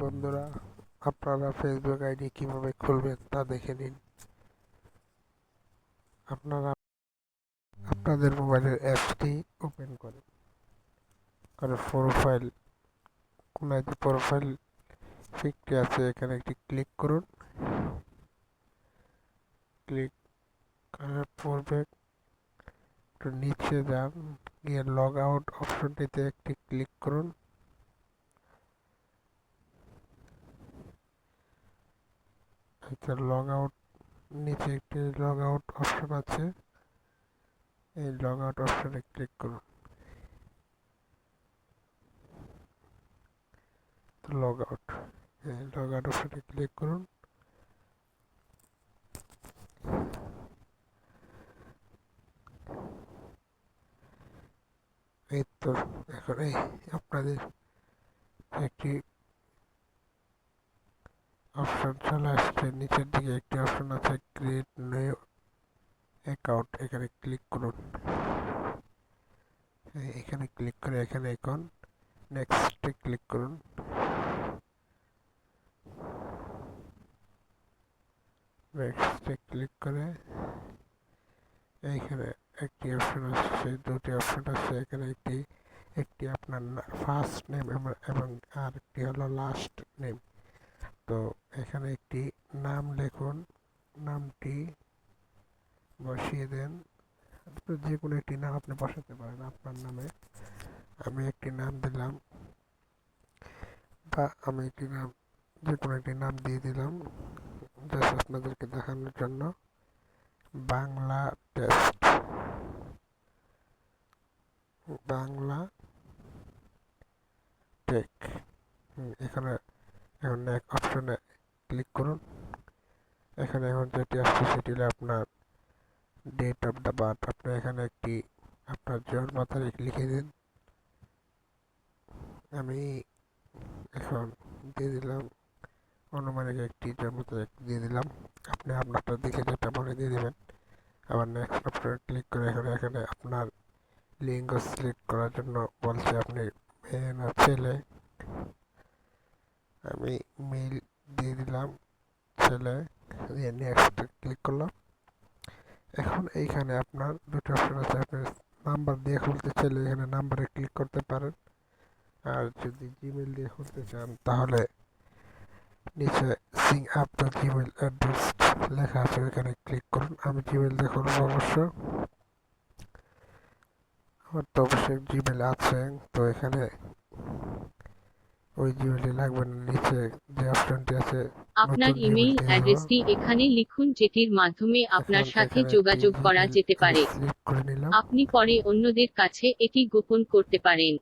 বন্ধুরা, আপনারা Facebook ID কীভাবে খুলবেন তা দেখে নিন। আপনারা আপনাদের মোবাইলের অ্যাপসটি ওপেন করেন। করে প্রোফাইল কোনায় যে প্রোফাইল পিকটি আছে, এখানে একটি ক্লিক করুন। ক্লিক করার পূর্বে একটু নিচে যান, গিয়ে লগ আউট অপশনটিতে একটি ক্লিক করুন। এটা লগ আউট নিচে একটি লগ আউট অপশন আছে। এই লগ আউট অপশনে ক্লিক করুন। লগ আউট লগ আউট অপশনে ক্লিক করুন। এই তো, এখন এই আপনাদের একটি অপশন চলে আসছে। নিচের দিকে একটি অপশন আছে ক্রিয়েট নিউ অ্যাকাউন্ট এখানে ক্লিক করুন। এখানে ক্লিক করে এখানে এখন নেক্সটে ক্লিক করুন। নেক্সটে ক্লিক করে এইখানে একটি অপশন আসছে দুটি অপশন আছে। এখানে একটি একটি আপনার ফার্স্ট নেম এবং আর একটি হলো লাস্ট নেম তো এখানে একটি নাম লেখুন, নামটি বসিয়ে দেন। যে কোনো একটি নাম আপনি বসাতে পারেন আপনার নামে। আমি একটি নাম দিলাম বা আমি একটি নাম, যে কোনো একটি নাম দিয়ে দিলাম জাস্ট আপনাদেরকে দেখানোর জন্য। বাংলা টেস্ট বাংলা টেক এখানে এখন অপশনে ক্লিক করুন। এখানে এখন যেটি আসছে সেটি হলো আপনার ডেট অফ দ্য বার্থ আপনি এখানে একটি আপনার জন্ম তারিখ লিখে দিন। আমি এখন দিয়ে দিলাম অনুমানিক একটি জন্ম তারিখ দিয়ে দিলাম। আপনি আপনারটা দেখে যেটা মনে দিয়ে দেবেন। আবার নেক্সট অপশনে ক্লিক করে এখানে এখানে আপনার লিঙ্গ সিলেক্ট করার জন্য বলছে আপনি মেয়ে না ছেলে। আমি মেল দিয়ে দিলাম। ছেলে দিয়ে নেক্সট ক্লিক করলাম। এখন এইখানে আপনার দুটো অপশন আছে। আপনি নাম্বার দিয়ে খুলতে চাইলে এখানে নাম্বারে ক্লিক করতে পারেন। আর যদি জিমেল দিয়ে খুলতে চান, তাহলে নিচে sign up the Gmail address লেখা আছে এখানে ক্লিক করুন। আমি জিমেল দিয়ে খুলব অবশ্য। আমার তো অবশ্যই জিমেল আছে, তো এখানে ওই জিমেলটি লাগবে না নিচে যে অপশনটি আছে আপনার ইমেইল অ্যাড্রেসটি এখানে লিখুন যেটির মাধ্যমে আপনার সাথে যোগাযোগ করা যেতে পারে। আপনি পরে অন্যদের কাছে এটি গোপন করতে পারেন।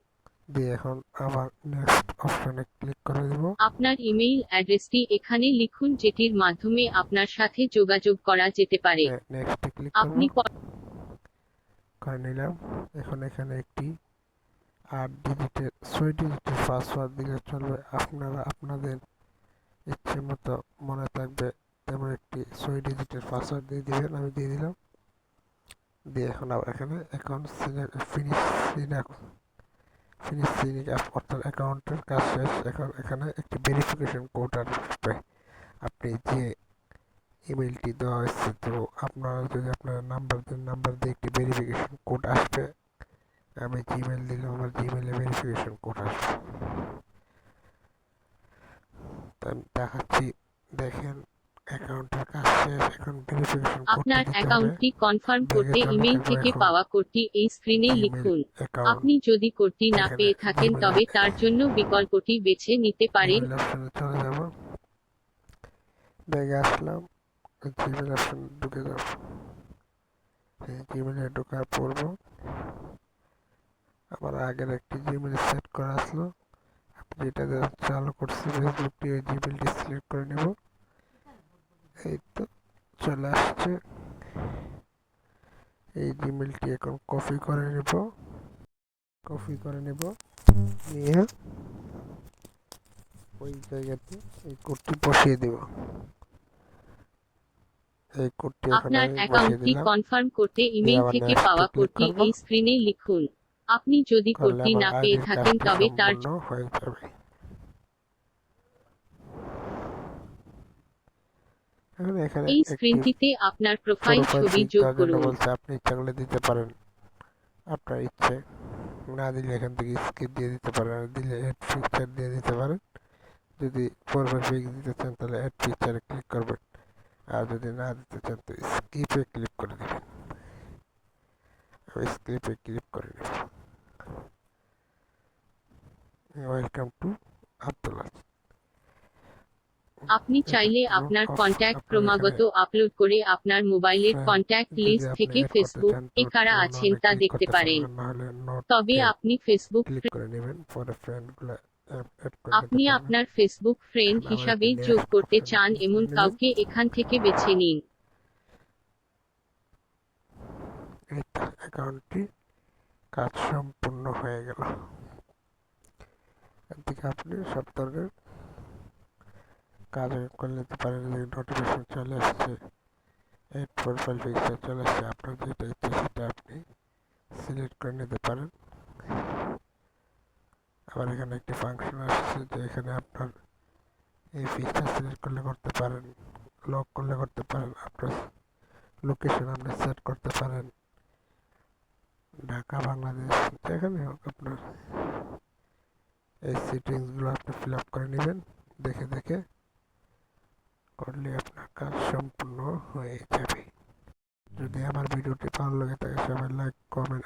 দিয়ে এখন আবার নেক্সট অপশনে ক্লিক করে দেব। আপনার ইমেইল অ্যাড্রেসটি এখানে লিখুন যেটির মাধ্যমে আপনার সাথে যোগাযোগ করা যেতে পারে। নেক্সটে ক্লিক আপনি করে নিলাম। এখন এখানে একটি আট ডিজিটের ছয় ডিজিটের পাসওয়ার্ড দিলে চলবে। আপনারা আপনাদের ইচ্ছে মতো মনে থাকবে, তেমন একটি ছয় ডিজিটের পাসওয়ার্ড দিয়ে দিবেন, আমি দিয়ে দিলাম। দিয়ে এখন আবার এখানে অ্যাকাউন্ট ফিনিশ ফিনিশ সিনিক অর্থাৎ অ্যাকাউন্টের কাজ শেষ। এখন এখানে একটি ভেরিফিকেশন কোড আসবে। আপনি যে ইমেলটি দেওয়া হয়েছে, তো আপনারা যদি আপনার নাম্বার দেন নাম্বার দিয়ে একটি ভেরিফিকেশন কোড আসবে। আমি জিমেল দিলাম আমার জিমেলে ভেরিফিকেশন কোড আসবে। আমি দেখাচ্ছি দেখেন অ্যাকাউন্টের কাজ শেষ এখন ভেরিফিকেশন আপনার অ্যাকাউন্টটি কনফার্ম করতে চলে থেকে পাওয়া কোডটি এই স্ক্রিনে লিখুন। আপনি যদি কোডটি না পেয়ে থাকেন তবে তার জন্য বিকল্পটি বেছে নিতে পারেন। চলে যাব। ব্যাগে আসলাম জিমেল অপশন ঢুকে যাব। জিমেলে ঢোকার পূর্ব আমার আগের একটি জিমেল সেট করা আসলো। আপনি যেটা চালু করছি ফেসবুকটি ওই জিমেলটি সিলেক্ট করে নেব। এই তো চলে আসছে। এই জিমেলটি এখন কপি করে নেব। কপি করে নেব। নিয়ে ওই জায়গাতে এই কোডটি বসিয়ে দেব। এই কোডটি এখানে আপনার অ্যাকাউন্টটি কনফার্ম করতে আবার থেকে পাওয়া কোডটি এই স্ক্রিনে লিখুন। আপনি যদি কোডটি না পেয়ে থাকেন তবে তার এই স্ক্রিনটিতে আপনার প্রোফাইল ছবি যোগ করুন। আপনি ইচ্ছা দিতে পারেন। আপনার ইচ্ছে না দিলে এখান থেকে স্কিপ দিয়ে দিতে পারেন। দিলে অ্যাড পিকচার দিয়ে দিতে পারেন। যদি প্রোফাইল পিক দিতে চান তাহলে অ্যাড পিকচারে ক্লিক করবেন। আর যদি না দিতে চান তো স্কিপে ক্লিক করে দেবেন। আমি স্কিপে ক্লিক করে দেবেন ওয়েলকাম টু আপনি চাইলে আপনার কন্ট্যাক্ট ক্রমাগত আপলোড করে আপনার মোবাইলের কন্ট্যাক্ট লিস্ট থেকে ফেসবুক এ কারা আছেন তা দেখতে পারেন। তবে আপনি ফেসবুক করে নেবেন পরে ফ্রেন্ডগুলো আপনি আপনার ফেসবুক ফ্রেন্ড হিসাবে যোগ করতে চান এমন কাউকে এখান থেকে বেছে নিন। অ্যাকাউন্টটি কাজ সম্পূর্ণ হয়ে গেল। এর থেকে আপনি সব ধরনের কাজ করে নিতে পারেন নোটিফিকেশন চলে আসছে এড প্রোফাইল পিকচার চলে আসছে, আপনার যেটা ইচ্ছে সেটা আপনি সিলেক্ট করে নিতে পারেন। আবার এখানে একটি ফাংশন আসছে যে এখানে আপনার এই পিকচার সিলেক্ট করলে করতে পারেন লক করলে করতে পারেন, আপনার লোকেশন আপনি সেট করতে পারেন। ঢাকা, বাংলাদেশ যেখানে হোক আপনার। এই সেটিংসগুলো আপনি ফিল আপ করে নেবেন। দেখে দেখে করলে আপনার কাজ সম্পূর্ণ হয়ে যাবে। যদি আমার ভিডিওটি ভালো লাগে তাহলে সবাই লাইক কমেন্ট